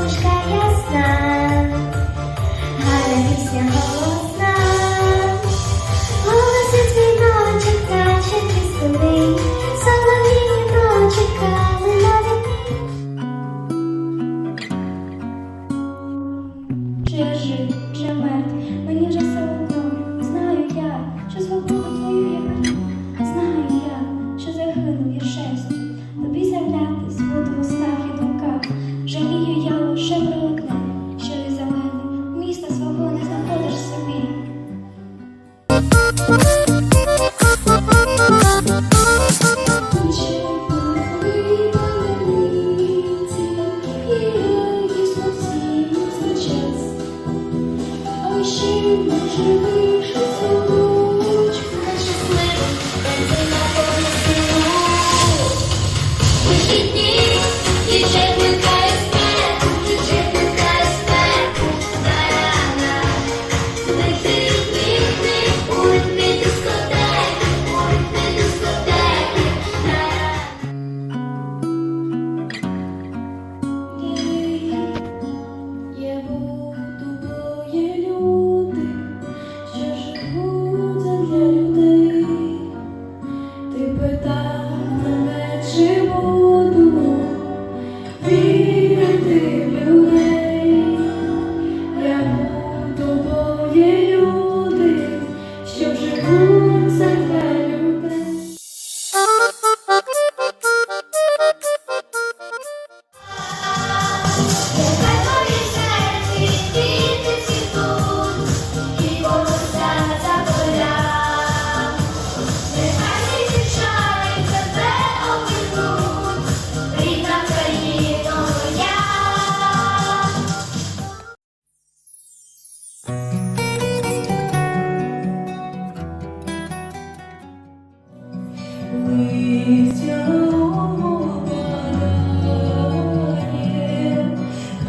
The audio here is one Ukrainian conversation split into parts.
сонечка ясна, гарна пісня голосна, голоси свій ночик наче пісни, солов'їні ночі кали на вікні. Чижи. Щасливий, на полі силу.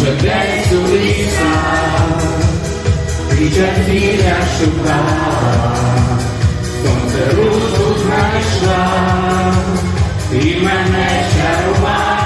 Може десь у лісах Річа філя шукала, сонце руку знайшла. І мене чарувала.